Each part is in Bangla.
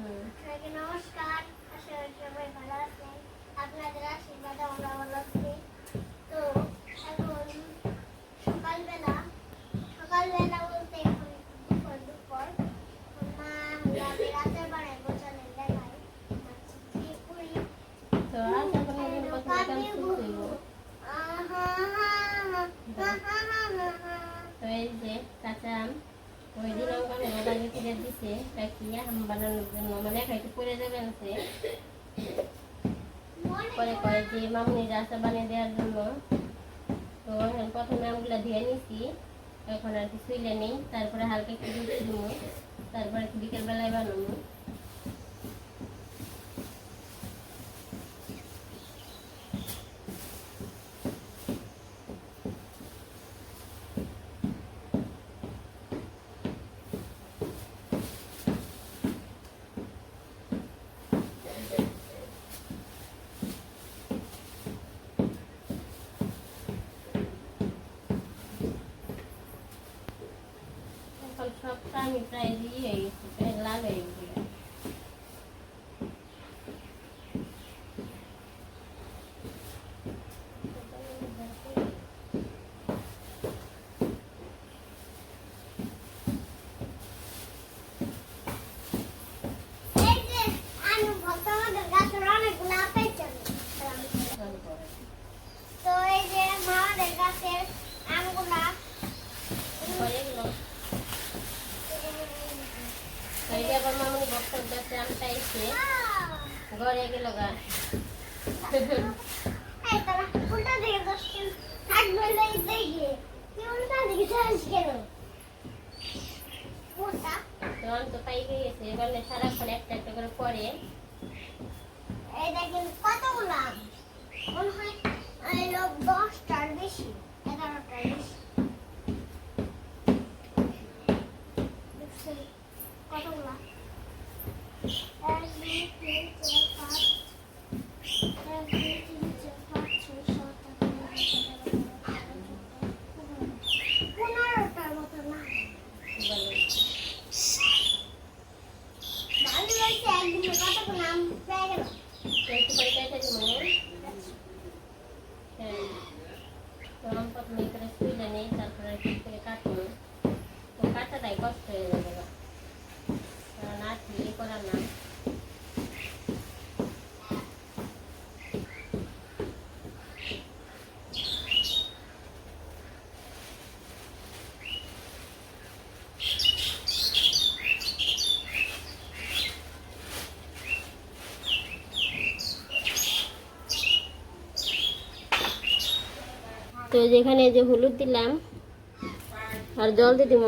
সবাইকে নমস্কার আশা করি সবাই ভালো আছেন। আপনাদের আশীর্বাদে আমরা ভালো আছি। তো এখন সকালবেলা সকালবেলা বলতে এখন দুপুর দুপুর। মা আমি রাতের বেলায় বোঝালেন দেখাই তো আশা করি এর কথা কাল শুনতে হইব আহা হা হা হা হা হা হা তো এই যে কাঁচা আম ওই দিন ওখানে দিছে কাকি আম বানানোর জন্য খাইতে পড়ে যাবে আছে পরে কয় যে মামনি রাস্তা বানিয়ে দেওয়ার জন্য তো এখন প্রথমে আমগুলো ধুয়ে নিছি এখন আর কি শুইলে নেই তারপরে হালকা একটু দুধ দিব তারপরে বিকেলবেলায় বানাবো এখন সবটা আমি প্রায় দিয়ে প্রায় লাল হয়ে গেছে এই যে আমি ভক্ত আমাদের গাছের অনেকগুলো আপেল ছিল তো এই যে আমাদের গাছের আমগুলা হয়ে গেল এই যে আবার মামুনি বক্তব্য গাছে আমটা এসে ঘরে গেল গা এই তারা উল্টা দিকে দশদিন থাকবে লই দেখি তুই উল্টা তখন তো পাই গেছে এবার সারাক্ষণ একটা একটা করে পরে এটা কিন্তু কতগুলো? মনে হয় দশটার বেশি এগারোটার বেশি দেখছেন কতগুলো এক দুই তিন চার পাঁচ এক দুই তিন চার পাঁচ ছয় সাত আট নয় দশ এগারো বারো তেরো চৌদ্দ পনেরো পনেরোটার মতো না বলে ভালো হয়েছে একদিনে কতগুলো আম পেয়ে গেল তো একটু পরে কেটে দিব হ্যাঁ তো আম প্রথমে করে শুইলে নেই তারপরে আর কি করে কাটবো তো কাটাটাই কষ্ট হয়ে যাবে গা। কারণ আর কি ইয়ে করার না তো যেখানে যে হলুদ দিলাম আর জল দিয়ে দিব।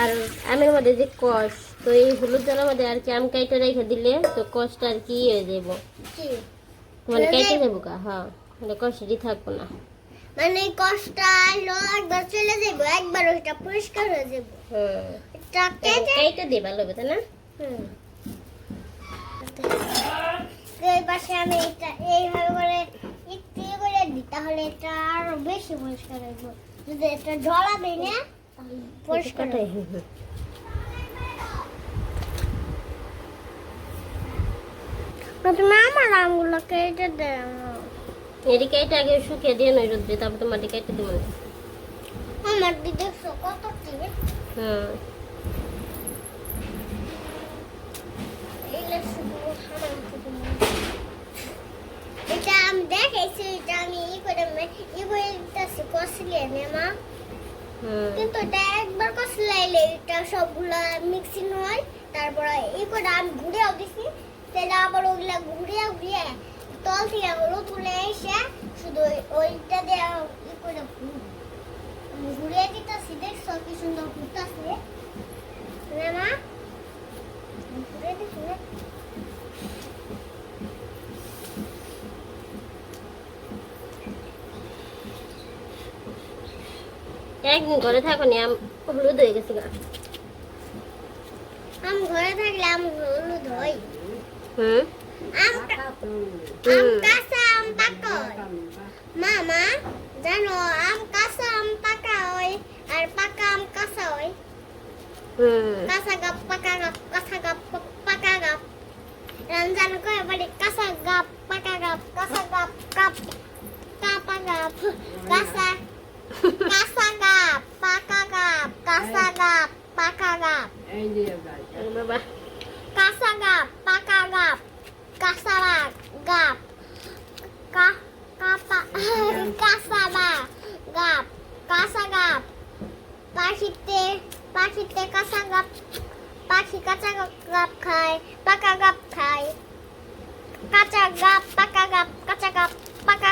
আর আমের মধ্যে যে কষ তো এই হলুদ জলের মধ্যে আর কি আম কাইটে রেখে দিলে তো কষটা আর কি হয়ে যাব মানে কাইটে যাব কা হ্যাঁ মানে থাকব না। মানে কষ্ট আলো একবার চলে যাব একবার ওইটা পরিষ্কার হয়ে যাব। কেটে কাইটে দিয়ে ভালো হবে তাই না? হুম। এই পাশে আমি এটা এইভাবে করে দিই তাহলে এটা আরও বেশি পরিষ্কার হইব যদি এটা ঢলা দিই না পরিষ্কার। প্রথমে আমার আমগুলো কেটে দেয় এটি কাইটে আগে শুকিয়ে দিয়ে নয় রোদ্রে তারপর তো মাটি কাইটে দিব আমার দিদি দেখছ কত কি হ্যাঁ এইগুলো শুধু আমার শুধু এটা দেখেছি এটা আমি ই করে ই করে দিতেছি কষলে নেমা হুম কিন্তু এটা একবার কষলাইলে এটা সবগুলা মিক্সিং হয় তারপরে ই করে আমি ঘুরেও দিছি তাহলে আবার ওগুলা ঘুরে ঘুরিয়ে তল থেকে হলো তুলে এসে শুধু ওইটা দিয়ে ই করে ঘুর- ঘুরিয়ে দিতেছি দেখছ কি সুন্দর ঘুরতেছে নেমা ঘুরে দিছি একদিন ঘরে থাকো নি আম হলুদ হয়ে গেছে আম ঘরে থাকলে আম হলুদ হয়। হুম? আম কাঁচা আম পাকা মামা জানো আম কাঁচা আম পাকা হয় আর পাকা আম কাঁচা হয়। হুম। কাঁচা গাপ পাকা গাপ কাঁচা গাপ পাকা গাপ। রমজান করে বলে কাঁচা গাপ পাকা গাপ কাঁচা গাপ কাপ কাপা গাপ কাঁচা কাঁচা কাঁচা গাব পাকা গাব কাঁচা গাব পাকা গাব কাঁচা গাব কাঁচা গাব কাঁচা গাব পাখিতে পাখিতে কাঁচা গাব পাখি কাঁচা গাব খায় পাকা গাব খায় কাঁচা গাব পাকা গাব কাঁচা গাব পাকা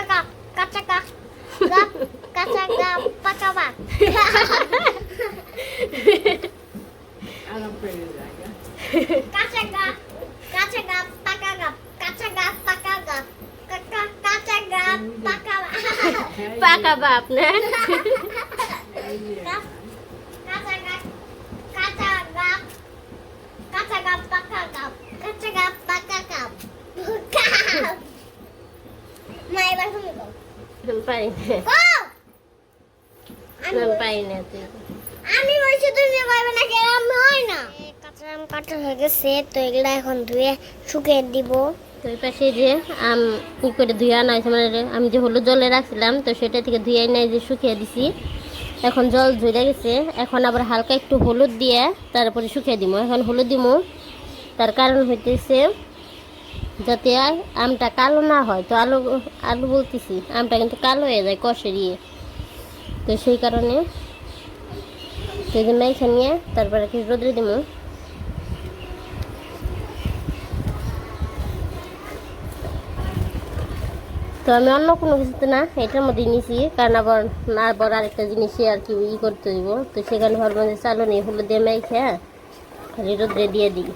না। গাও আমি বলছি তুমি না কেরাম হয় না। কাঁচা আম কাটা হয়ে গেছে তো এগুলা এখন ধুয়ে শুকিয়ে দিব। তো এই পাশে যে আম করে ধুয়ে আনা হয়েছে মানে আমি যে হলুদ জলে রাখছিলাম, তো সেটা থেকে ধুয়ে নাই যে শুকিয়ে দিছি। এখন জল ঝরে গেছে। এখন আবার হালকা একটু হলুদ দিয়ে তারপরে শুকিয়ে দিব এখন হলুদ দিব তার কারণ হইতেছে যাতে আমটা কালো না হয়। তো আলু আলু বলতেছি, আমটা কিন্তু কালো হয়ে যায় কষে দিয়ে। তো সেই কারণে সেই এই যে মেখে নিয়ে তারপরে কি রোদ্রে দিব তো আমি অন্য কোনো কিছুতে না এটার মধ্যে নিছি, কারণ আবার না আবার আরেকটা জিনিসই আর কি ই করতে দিব তো সেখানে ভাবলাম যে চালো নেই হলুদ দিয়ে মেখে খালি রোদ্রে দিয়ে দিই।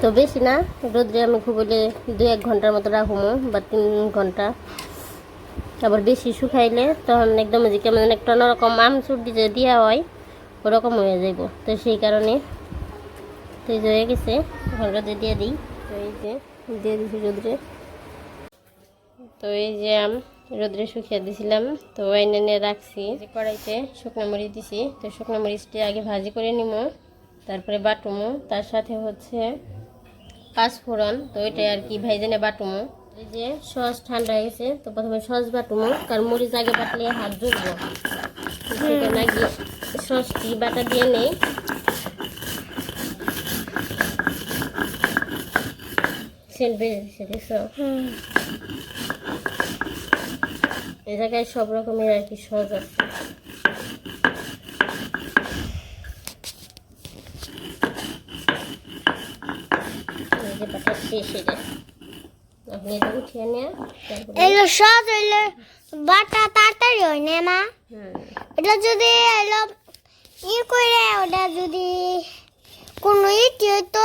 তো বেশি না, রোদ্রে আমি খুব হলে দু এক ঘণ্টার মতো রাখব বা তিন ঘণ্টা। আবার বেশি শুকাইলে তখন একদম যে কেমন একটা অন্যরকম আম চুটি যে দেওয়া হয়, ওরকম হয়ে যাইব। তো সেই কারণে তো হয়ে গেছে রোদে দিয়ে দিই। তো এই যে, দিয়ে দিছি রোদ্রে। তো এই যে আম রোদ্রে শুকিয়ে দিছিলাম, তো এনে এনে রাখছি। কড়াইতে শুকনো মরিচ দিছি, তো শুকনো মরিচটি আগে ভাজি করে নিমো, তারপরে বাটুমো, তার সাথে হচ্ছে পাঁচফোড়ন, তো ওইটাই আর কি, ভাইজেনে বাটুমো। এই যে সস ঠান্ডা হয়ে গেছে তো প্রথমে সস বাটুমো, কারণ মরিচ আগে বাটলে হাত তো সেখানে সসটি বাটা দিয়ে নেই। সেন্ট বেজেছে দেখছ? এই জায়গায় সব রকমের আর কি আছে। এগুলো সহজ হইলে বাটা তাড়াতাড়ি হয় না মা। এটা যদি এলো ই করে ওটা যদি কোনো ইটি হইতো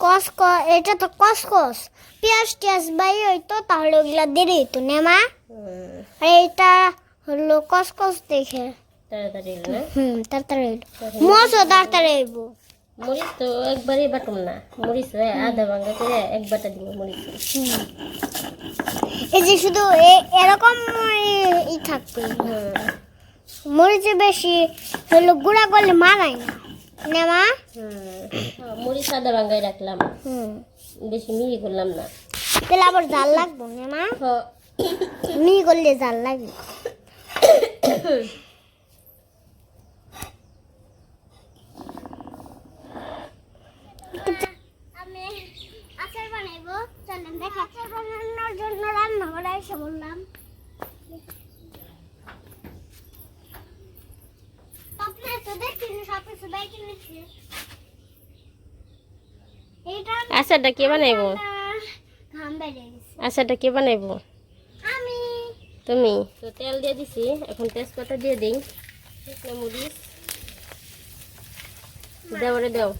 কস ক- এটা তো কস কস। পেঁয়াজ টিয়াজ বাই হইতো তাহলে ওগুলা দেরি হইতো না মা। হুম, আর এটা হলো কস কস দেখে। তাড়াতাড়ি না? হুম তাড়াতাড়ি মশো তাড়াতাড়ি হইব মরিচ তো একবারই বাটুম না। মরিচ আধা ভাঙ্গা করে এক বাটা দিব মরিচ। এই যে শুধু এরকম ই- থাকবে। মরিচে বেশি হলো গুঁড়া করলে মানায় না। না মা? হুম। হ্যাঁ, মরিচ আধা ভাঙ্গাই রাখলাম। হুম। বেশি মিহি করলাম না। তাহলে আবার জাল লাগবো না মা? তো মি করলে জাল লাগবে আমি আচার বানাইবো চলেন দেখা। আচার বানানোর জন্য রান্না করে এসে বললাম। আপনার তো দেখছি সব কিছু বাইকে নিচ্ছি এইটা আচারটা কে বানাইবো? ঘাম বেরিয়ে গেছে। আচারটা কে বানাইবো? তুমি? তো তেল দিয়ে দিছি, এখন তেজপাতা দিয়ে দিই। মরিচ দেওয়ারে দাও।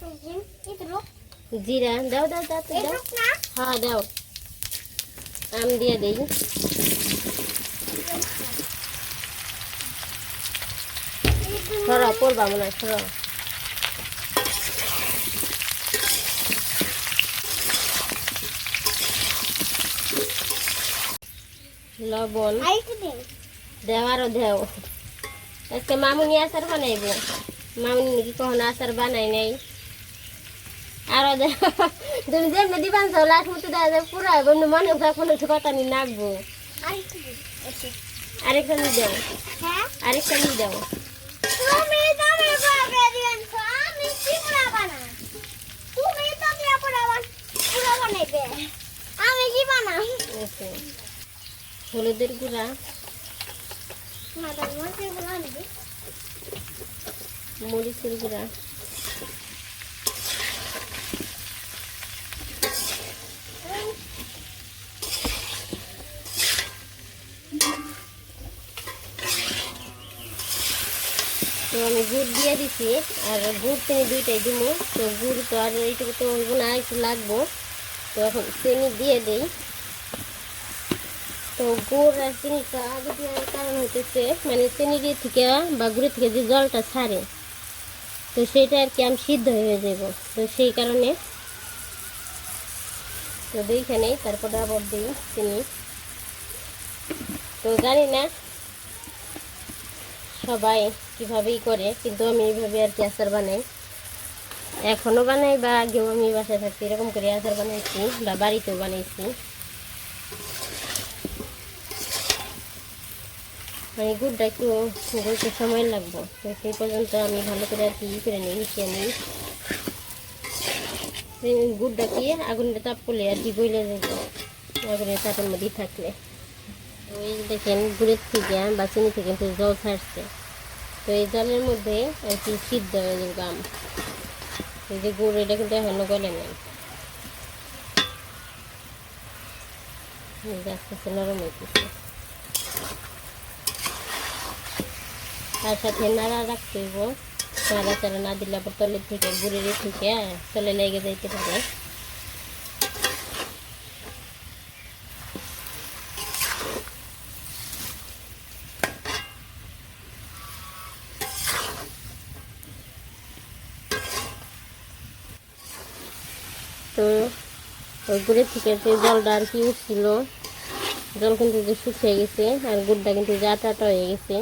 জিরা, দাও দাও দাও দাও। হ্যাঁ দাও। আম দিয়ে দিই। সরা পড়বা মনে হয় লবণ দেওয়ারও দেও। আজকে মামুনি আচার বানাইব। মামুনি নাকি কখনো আচার বানাই নাই। আরও তুমি যে মেদি পান লাস্ট মতো দেওয়া যায় পুরো। এমনি মনে কোনো কথা নিয়ে নাকবো। আরেকটা নিয়ে দেবো আরেকটা নিয়ে দেবো আমি কি বানাই হলুদের গুঁড়া। মরিচের গুঁড়া। তো আমি গুড় দিয়ে দিছি, আর গুড় চিনি দুইটাই দিব তো গুড় তো আর এইটুকু তো হইব না, একটু লাগবো। তো এখন চিনি দিয়ে দিই। তো গুড় আর চিনিটা আগে দেওয়ার কারণ হইতেছে মানে চিনি দিয়ে থেকে বা গুড়ের থেকে যে জলটা ছাড়ে, তো সেটা আর কি আমি সিদ্ধ হয়ে যাব। তো সেই কারণে তো দেখে নেই তারপরে আবার দিই চিনি। তো জানি না সবাই কীভাবেই করে, কিন্তু আমি এইভাবে আর কি আচার বানাই। এখনও বানাই বা আগেও আমি বাসায় থাকতে এরকম করে আচার বানাইছি বা বাড়িতেও বানাইছি। মানে গুড়টা একটু গুড়তে সময় লাগবে। তো সেই পর্যন্ত আমি ভালো করে আর কি করে নিই মিশিয়ে নিই। গুড়টা কি আগুনটা তাপ করলে আর কি গইলে যাবে আগুনের তাপের মধ্যেই থাকলে। ওই দেখেন গুড়ের থেকে বা চিনি থেকে কিন্তু জল ছাড়ছে। তো এই জলের মধ্যে আর কি সিদ্ধ হয়ে যাবে গাম। এই যে গুড়, এটা কিন্তু এখনও গলে যে আস্তে আস্তে নরম হইতেছে। তার সাথে নাড়া রাখতে হইব। নাড়া চাড়া না দিলে আবার তলের থেকে গুড়ের থেকে তলে লেগে যাইতে পারে তো গুড়ের থেকে যে জলটা আর কি উঠছিল, জল কিন্তু যে শুকিয়ে গেছে আর গুড়টা কিন্তু যে আটা হয়ে গেছে।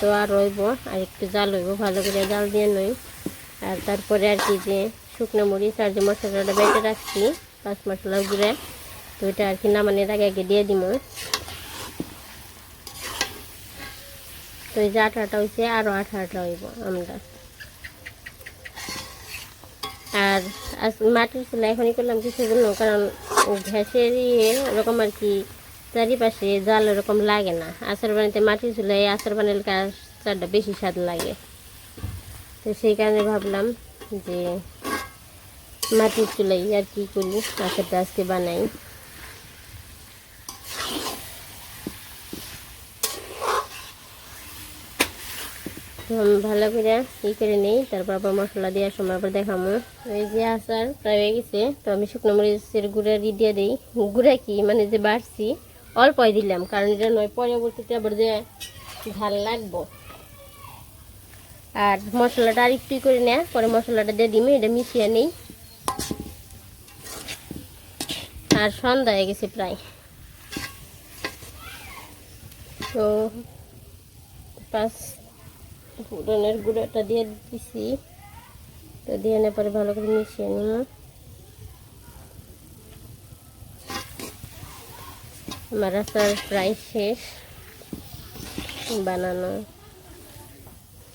তো আর রইব, আর একটু জাল হইব, ভালো করে জাল দিয়ে নই। আর তারপরে আর কি যে শুকনো মরিচ আর যে মশলাটা বেটে রাখছি, পাঁচ মশলা গুঁড়ে, তো এটা আর কি নামানোর আগে আগে দিয়ে দিব তো এই যে আঠাটা হয়েছে আরও আঠা আঠা হইব আমরা। আর মাটির চুলা এখনই করলাম কিছু জন্য কারণ গ্যাসের ইয়ে ওরকম আর কি চারিপাশে জাল ওরকম লাগে না। আচার বানাইতে মাটির চুলায় আচার বানালে আচারটা বেশি স্বাদ লাগে। তো সেই কারণে ভাবলাম যে মাটির চুলাই আর কি করি, আচারটা আজকে বানাই। ভালো করে ই করে নিই, তারপর আবার মশলা দেওয়ার সময় আবার দেখামো এই যে আচার প্রায় হয়ে গেছে, তো আমি শুকনো মরিচের গুঁড়া দিয়ে দিই। গুঁড়া কি? মানে যে বাড়ছি অল্পই দিলাম, কারণ এটা নয়, পরবর্তীতে আবার যে ঝাল লাগবো। আর মশলাটা আর একটু করে নেয় পরে মশলাটা দিয়ে দিমে, এটা মিশিয়ে নেই। আর সন্ধ্যা হয়ে গেছে প্রায়। তো পাঁচ ফুটনের গুঁড়োটা দিয়ে দিছি। তো দিয়ে নেওয়ার পরে ভালো করে মিশিয়ে নিব আমার আচার প্রায় শেষ। বানানো।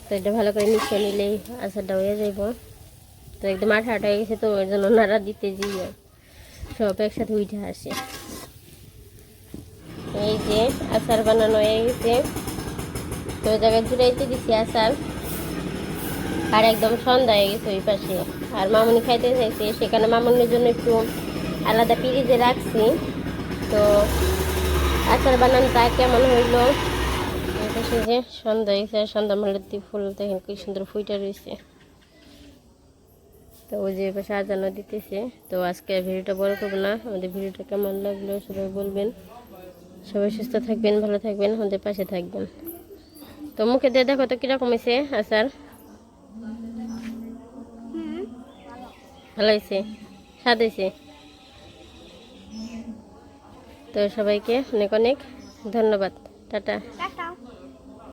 তো এটা ভালো করে মিশিয়ে নিলেই আচারটা হয়ে যাইব। তো একদম আঠা আঠা হয়ে গেছে, তো ওই জন্য নাড়া দিতে যাই সব একসাথে উঠে আসে। এই যে আচার বানানো হয়ে গেছে। তো জায়গায় জুড়াইতে দিছি আচার। আর একদম সন্ধ্যা হয়ে গেছে ওই পাশে। আর মামুনি খাইতে চাইছে, সেখানে মামুনির জন্য একটু আলাদা পিরিজে রাখছি। তো আচার বানান বানানটা কেমন হইল? যে সন্ধ্যা হয়েছে সন্ধ্যা মালতি ফুল, দেখেন কি সুন্দর ফুইটা রয়েছে তো ওই যে পাশে আজানো দিতেছে। তো আজকে ভিডিওটা বড় করব না। আমাদের ভিডিওটা কেমন লাগল সবাই বলবেন। সবাই সুস্থ থাকবেন, ভালো থাকবেন, আমাদের পাশে থাকবেন। তো মুখে দিয়ে দেখো তো কীরকম হয়েছে আচার? ভালো হয়েছে স্বাদ হয়েছে তো সবাইকে অনেক অনেক ধন্যবাদ। টাটা।